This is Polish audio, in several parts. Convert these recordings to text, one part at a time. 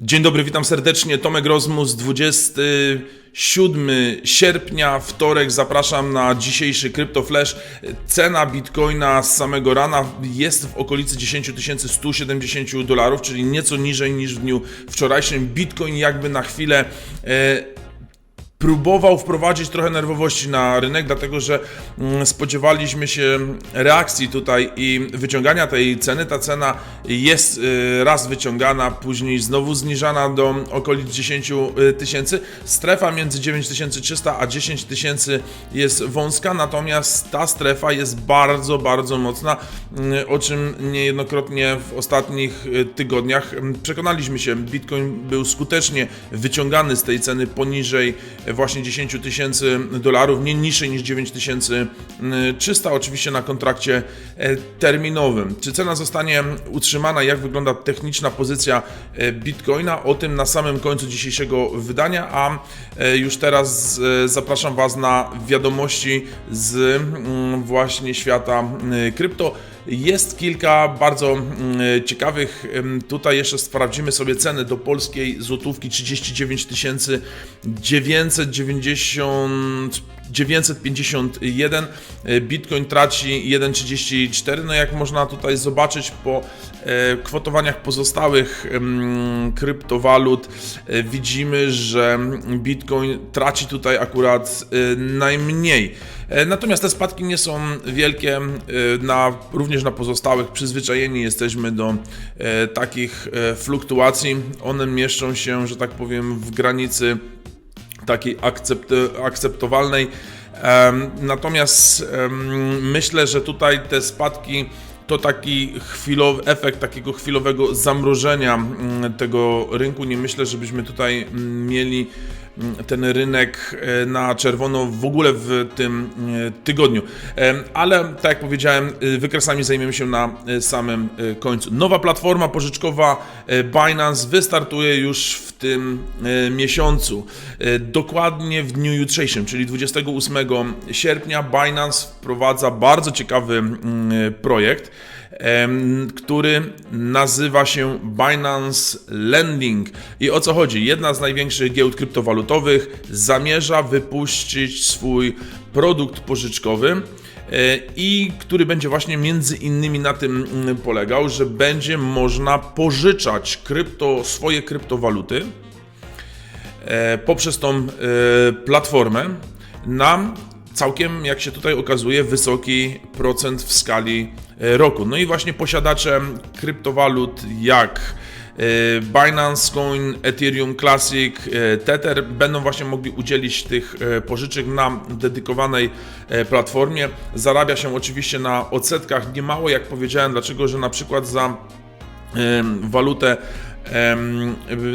Dzień dobry, witam serdecznie. Tomek Rozmus, 27 sierpnia, wtorek. Zapraszam na dzisiejszy Crypto Flash. Cena bitcoina z samego rana jest w okolicy 10 170 dolarów, czyli nieco niżej niż w dniu wczorajszym. Bitcoin jakby na chwilę. E, próbował wprowadzić trochę nerwowości na rynek, dlatego że mm, spodziewaliśmy się reakcji tutaj i wyciągania tej ceny. Ta cena jest y, raz wyciągana, później znowu zniżana do okolic 10 tysięcy. Strefa między 9300 a 10 tysięcy jest wąska, natomiast ta strefa jest bardzo, bardzo mocna, y, o czym niejednokrotnie w ostatnich y, tygodniach mm, przekonaliśmy się. Bitcoin był skutecznie wyciągany z tej ceny poniżej właśnie 10 tysięcy dolarów, nie niżej niż 9300, oczywiście na kontrakcie e, terminowym. Czy cena zostanie utrzymana, jak wygląda techniczna pozycja e, Bitcoina? O tym na samym końcu dzisiejszego wydania, a e, już teraz zapraszam Was na wiadomości z mm, właśnie świata krypto. Jest kilka bardzo mm, ciekawych. Tutaj jeszcze sprawdzimy sobie ceny do polskiej złotówki 39 990 951. y, Bitcoin traci 1,34. No jak można tutaj zobaczyć po e, kwotowaniach pozostałych ym, kryptowalut, e, widzimy, że Bitcoin traci tutaj akurat e, najmniej. E, Natomiast te spadki nie są wielkie, e, na, również na pozostałych przyzwyczajeni jesteśmy do e, takich e, fluktuacji. One mieszczą się, że tak powiem, w granicy takiej akcept, akceptowalnej. Natomiast myślę, że tutaj te spadki to taki chwilowy efekt takiego chwilowego zamrożenia mm, tego rynku. Nie myślę, żebyśmy tutaj mm, mieli ten rynek e, na czerwono w ogóle w tym e, tygodniu. Em, Ale tak jak powiedziałem, e, wykresami zajmiemy się na e, samym e, końcu. Nowa platforma pożyczkowa e, Binance wystartuje już w tym e, miesiącu. E, Dokładnie w dniu jutrzejszym, czyli 28 sierpnia, Binance wprowadza bardzo ciekawy mm, projekt, który nazywa się Binance Lending. I o co chodzi? Jedna z największych giełd kryptowalutowych zamierza wypuścić swój produkt pożyczkowy e, i który będzie właśnie między innymi na tym mm, polegał, że będzie można pożyczać krypto, swoje kryptowaluty e, poprzez tą e, platformę na całkiem, jak się tutaj okazuje, wysoki procent w skali e, roku. No i właśnie posiadacze kryptowalut jak e, Binance Coin, Ethereum Classic, e, Tether będą właśnie mogli udzielić tych pożyczek na dedykowanej platformie. Zarabia się oczywiście na odsetkach niemało, jak powiedziałem, dlaczego, że na przykład za walutę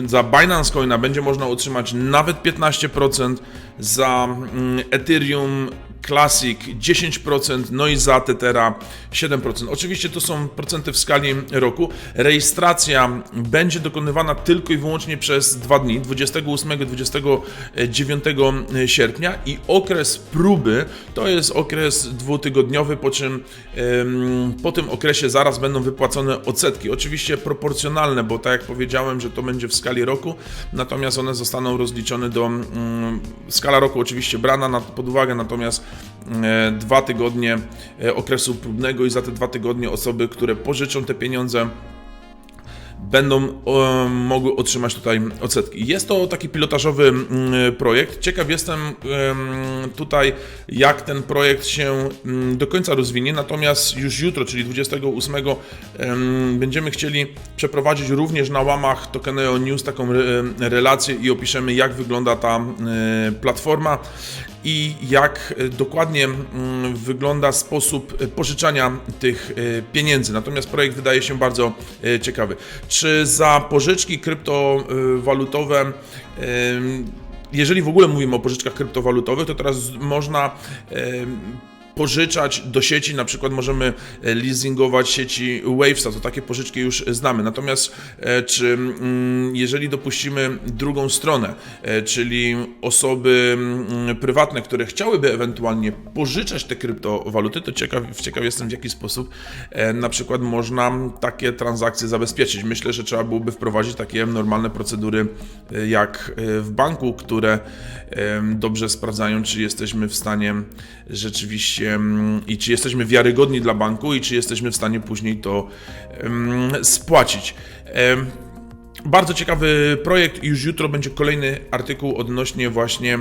za Binance Coina będzie można otrzymać nawet 15%, za mm, Ethereum Classic 10%, no i za Tethera 7%. Oczywiście to są procenty w skali roku. Rejestracja będzie dokonywana tylko i wyłącznie przez dwa dni, 28-29 sierpnia i okres próby to jest okres dwutygodniowy, po czym po tym okresie zaraz będą wypłacone odsetki. Oczywiście proporcjonalne, bo tak jak powiedziałem, że to będzie w skali roku, natomiast one zostaną rozliczone do mm, skala roku oczywiście brana na, pod uwagę, natomiast dwa tygodnie e, okresu próbnego i za te dwa tygodnie osoby, które pożyczą te pieniądze, będą mogły otrzymać tutaj odsetki. Jest to taki pilotażowy mm, projekt. Ciekaw jestem em, tutaj, jak ten projekt się mm, do końca rozwinie. Natomiast już jutro, czyli 28, em, będziemy chcieli przeprowadzić również na łamach Tokeneo News taką re, relację i opiszemy, jak wygląda ta platforma i jak e, dokładnie mm, wygląda sposób e, pożyczania tych e, pieniędzy. Natomiast projekt wydaje się bardzo ciekawy. Czy za pożyczki kryptowalutowe jeżeli w ogóle mówimy o pożyczkach kryptowalutowych, to teraz można pożyczać do sieci, na przykład możemy e, leasingować sieci Wavesa, to takie pożyczki już znamy. Natomiast e, czy mm, jeżeli dopuścimy drugą stronę, e, czyli osoby mm, prywatne, które chciałyby ewentualnie pożyczać te kryptowaluty, to ciekaw, ciekaw jestem w jaki sposób na przykład można takie transakcje zabezpieczyć. Myślę, że trzeba byłoby wprowadzić takie normalne procedury jak w banku, które dobrze sprawdzają, czy jesteśmy w stanie rzeczywiście i czy jesteśmy wiarygodni dla banku i czy jesteśmy w stanie później to spłacić. Bardzo ciekawy projekt. Już jutro będzie kolejny artykuł odnośnie właśnie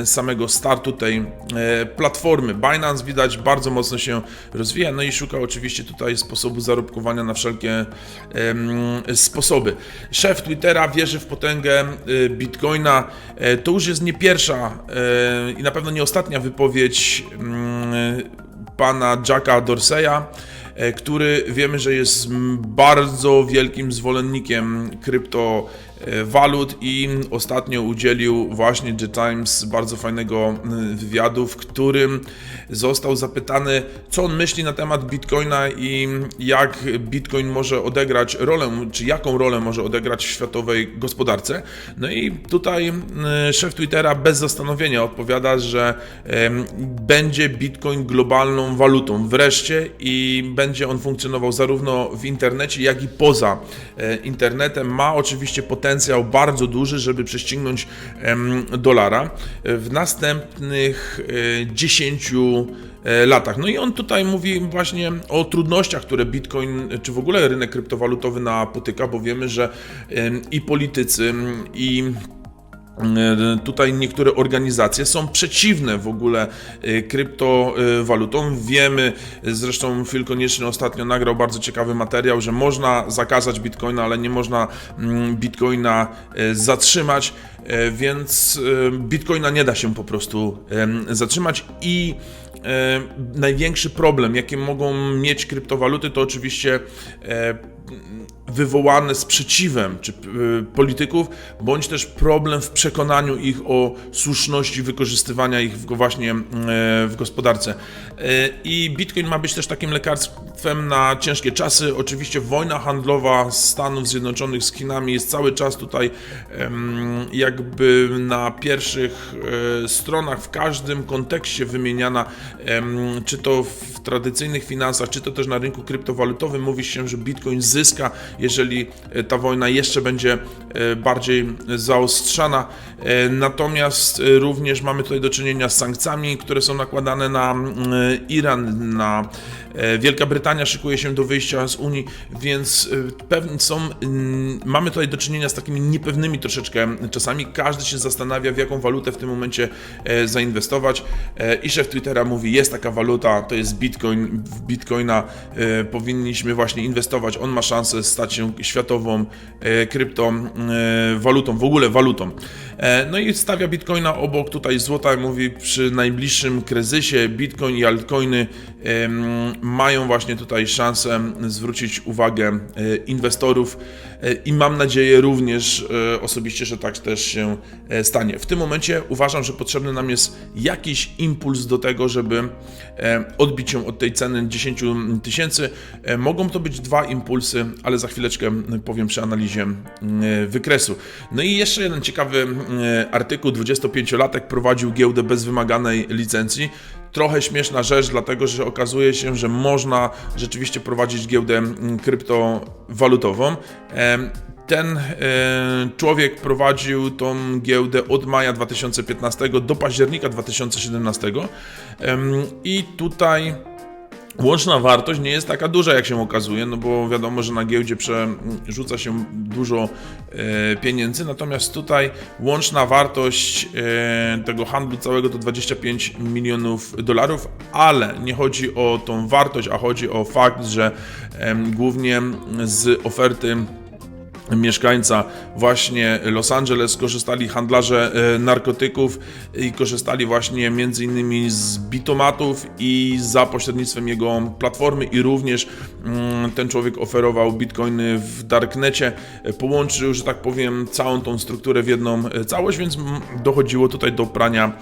e, samego startu tej e, platformy. Binance widać bardzo mocno się rozwija, no i szuka oczywiście tutaj sposobu zarobkowania na wszelkie sposoby. Szef Twittera wierzy w potęgę e, Bitcoina. To już jest nie pierwsza i na pewno nie ostatnia wypowiedź pana Jacka Dorseya e, który wiemy, że jest bardzo wielkim zwolennikiem kryptowalut i ostatnio udzielił właśnie The Times bardzo fajnego wywiadu, w którym został zapytany, co on myśli na temat Bitcoina i jak Bitcoin może odegrać rolę, czy jaką rolę może odegrać w światowej gospodarce. No i tutaj szef Twittera bez zastanowienia odpowiada, że będzie Bitcoin globalną walutą wreszcie i będzie on funkcjonował zarówno w internecie, jak i poza e, internetem. Ma oczywiście potencjał bardzo duży, żeby prześcignąć dolara w następnych e, 10 e, latach. No i on tutaj mówi właśnie o trudnościach, które Bitcoin, czy w ogóle rynek kryptowalutowy napotyka, bo wiemy, że i politycy, i E, Tutaj niektóre organizacje są przeciwne w ogóle e, kryptowalutom. Wiemy, zresztą Phil Konieczny ostatnio nagrał bardzo ciekawy materiał, że można zakazać bitcoina, ale nie można mm, bitcoina e, zatrzymać, e, więc e, bitcoina nie da się po prostu zatrzymać i e, największy problem, jaki mogą mieć kryptowaluty, to oczywiście e, wywołane sprzeciwem czy y, polityków, bądź też problem w przekonaniu ich o słuszności wykorzystywania ich właśnie y, w gospodarce. Y, I Bitcoin ma być też takim lekarstwem na ciężkie czasy. Oczywiście wojna handlowa Stanów Zjednoczonych z Chinami jest cały czas tutaj jakby na pierwszych e, stronach, w każdym kontekście wymieniana, czy to w tradycyjnych finansach, czy to też na rynku kryptowalutowym. Mówi się, że Bitcoin zyska, jeżeli e, ta wojna jeszcze będzie e, bardziej zaostrzana. E, Natomiast również mamy tutaj do czynienia z sankcjami, które są nakładane na mm, Iran, na Wielka Brytania szykuje się do wyjścia z Unii, więc e, pewnie są, mm, mamy tutaj do czynienia z takimi niepewnymi troszeczkę czasami. Każdy się zastanawia, w jaką walutę w tym momencie e, zainwestować. E, I szef Twittera mówi, jest taka waluta, to jest Bitcoin, w Bitcoina e, powinniśmy właśnie inwestować. On ma szansę stać się światową e, kryptowalutą, w ogóle walutą. E, No i stawia Bitcoina obok tutaj złota, mówi przy najbliższym kryzysie Bitcoin i altcoiny mają właśnie tutaj szansę zwrócić uwagę e, inwestorów i mam nadzieję również e, osobiście, że tak też się e, stanie. W tym momencie uważam, że potrzebny nam jest jakiś impuls do tego, żeby e, odbić się od tej ceny 10 tysięcy. E, Mogą to być dwa impulsy, ale za chwileczkę powiem przy analizie e, wykresu. No i jeszcze jeden ciekawy e, artykuł. 25-latek prowadził giełdę bez wymaganej licencji. Trochę śmieszna rzecz, dlatego że okazuje się, że można rzeczywiście prowadzić giełdę kryptowalutową. Ten e, człowiek prowadził tą giełdę od maja 2015 do października 2017 Em, i tutaj Łączna wartość nie jest taka duża, jak się okazuje, no bo wiadomo, że na giełdzie przerzuca się dużo e, pieniędzy, natomiast tutaj łączna wartość e, tego handlu całego to 25 milionów dolarów, ale nie chodzi o tą wartość, a chodzi o fakt, że głównie z oferty mieszkańca właśnie Los Angeles, korzystali handlarze e, narkotyków i korzystali właśnie między innymi z bitomatów i za pośrednictwem jego platformy i również mm, ten człowiek oferował bitcoiny w darknecie, E, połączył, że tak powiem, całą tą strukturę w jedną e, całość, więc mm, dochodziło tutaj do prania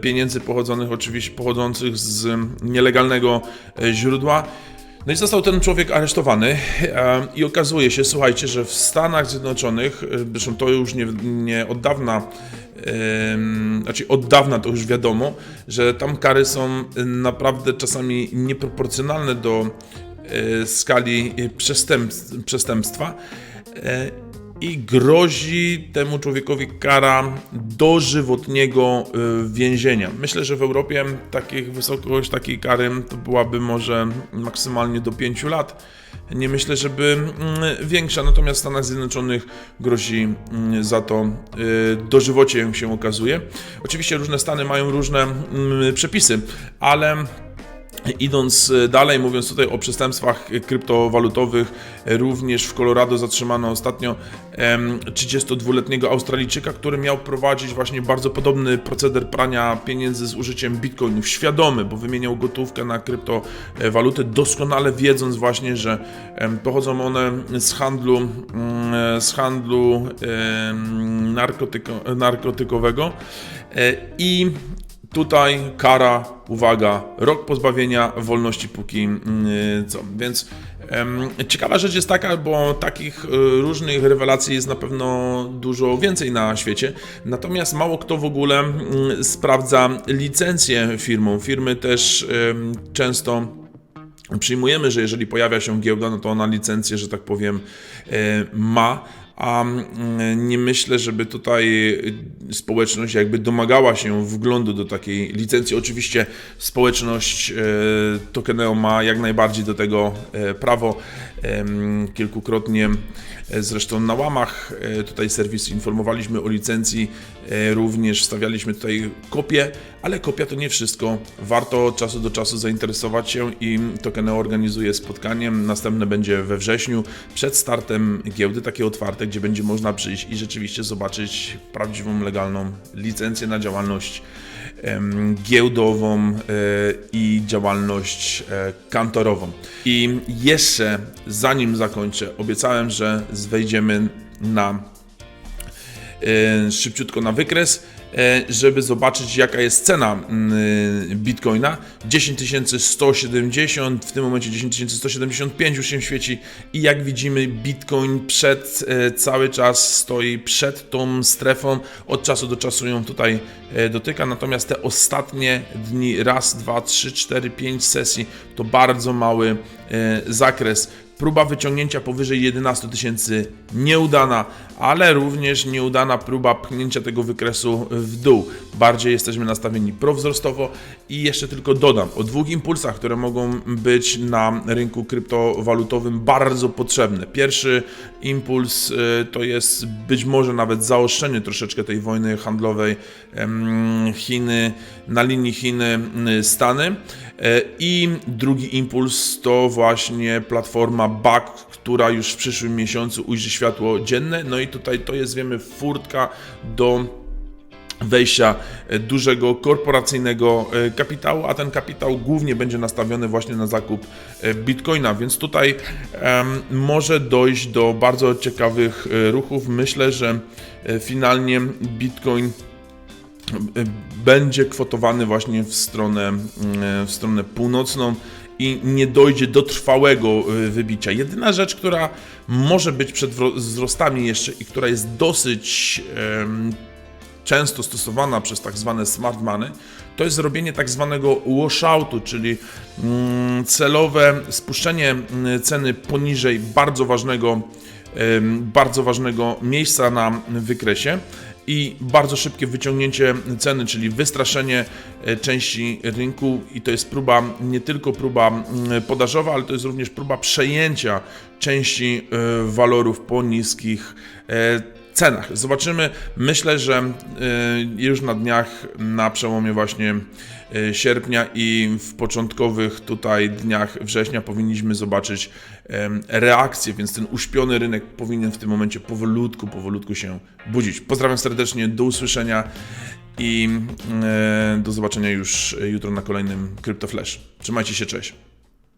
pieniędzy pochodzących oczywiście pochodzących z nielegalnego źródła. No i został ten człowiek aresztowany e, i okazuje się, słuchajcie, że w Stanach Zjednoczonych, e, zresztą to już nie, nie od dawna, znaczy od dawna to już wiadomo, że tam kary są naprawdę czasami nieproporcjonalne do e, skali przestęp- przestępstwa. I grozi temu człowiekowi kara dożywotniego y, więzienia. Myślę, że w Europie takich wysokość takiej kary to byłaby może maksymalnie do 5 lat. Nie myślę, żeby mm, większa, natomiast w Stanach Zjednoczonych grozi mm, za to y, dożywocie, jak się okazuje. Oczywiście różne stany mają różne mm, przepisy, ale Idąc e, dalej, mówiąc tutaj o przestępstwach kryptowalutowych, e, również w Colorado zatrzymano ostatnio em, 32-letniego Australijczyka, który miał prowadzić właśnie bardzo podobny proceder prania pieniędzy z użyciem bitcoinów. Świadomy, bo wymieniał gotówkę na kryptowaluty, doskonale wiedząc właśnie, że pochodzą one z handlu, mm, z handlu narkotyko, narkotykowego E, i Tutaj kara, uwaga, rok pozbawienia wolności póki mm, co. Więc ciekawa rzecz jest taka, bo takich y, różnych rewelacji jest na pewno dużo więcej na świecie. Natomiast mało kto w ogóle mm, sprawdza licencję firmom. Firmy też często przyjmujemy, że jeżeli pojawia się giełda, no to ona licencję, że tak powiem, e, ma, a mm, nie myślę, żeby tutaj społeczność jakby domagała się wglądu do takiej licencji. Oczywiście społeczność e, Tokeneo ma jak najbardziej do tego e, prawo. Kilkukrotnie e, zresztą na łamach tutaj serwisu informowaliśmy o licencji, również wstawialiśmy tutaj kopię, ale kopia to nie wszystko. Warto od czasu do czasu zainteresować się i Tokeneo organizuje spotkanie. Następne będzie we wrześniu przed startem giełdy, takie otwarte, gdzie będzie można przyjść i rzeczywiście zobaczyć prawdziwą, legalną licencję na działalność giełdową e, i działalność e, kantorową. I jeszcze zanim zakończę, obiecałem, że wejdziemy na e, szybciutko na wykres, żeby zobaczyć jaka jest cena mm, Bitcoina. 10 170, w tym momencie 10 175 już się świeci i jak widzimy Bitcoin przed, e, cały czas stoi przed tą strefą, od czasu do czasu ją tutaj e, dotyka, natomiast te ostatnie dni, raz, dwa, trzy, cztery, pięć sesji to bardzo mały e, zakres. Próba wyciągnięcia powyżej 11 tysięcy nieudana, ale również nieudana próba pchnięcia tego wykresu w dół. Bardziej jesteśmy nastawieni prowzrostowo i jeszcze tylko dodam o dwóch impulsach, które mogą być na rynku kryptowalutowym bardzo potrzebne. Pierwszy impuls y, to jest być może nawet zaostrzenie troszeczkę tej wojny handlowej Chiny na linii Chiny-Stany. E, I drugi impuls to właśnie platforma BAK, która już w przyszłym miesiącu ujrzy światło dzienne. No i tutaj to jest, wiemy, furtka do wejścia e, dużego korporacyjnego e, kapitału, a ten kapitał głównie będzie nastawiony właśnie na zakup bitcoina, więc tutaj em, może dojść do bardzo ciekawych ruchów. Myślę, że finalnie bitcoin będzie kwotowany właśnie w stronę, mm, w stronę północną i nie dojdzie do trwałego y, wybicia. Jedyna rzecz, która może być przed wzrostami jeszcze i która jest dosyć często stosowana przez tak zwane smart money, to jest zrobienie tak zwanego washoutu, czyli mm, celowe spuszczenie mm, ceny poniżej bardzo ważnego, bardzo ważnego miejsca na wykresie i bardzo szybkie wyciągnięcie ceny, czyli wystraszenie e, części rynku. I to jest próba, nie tylko próba mm, podażowa, ale to jest również próba przejęcia części e, walorów po niskich e, cenach. Zobaczymy. Myślę, że y, już na dniach, na przełomie właśnie y, sierpnia i w początkowych tutaj dniach września powinniśmy zobaczyć reakcję, więc ten uśpiony rynek powinien w tym momencie powolutku, powolutku się budzić. Pozdrawiam serdecznie, do usłyszenia i e, do zobaczenia już jutro na kolejnym Crypto Flash. Trzymajcie się, cześć.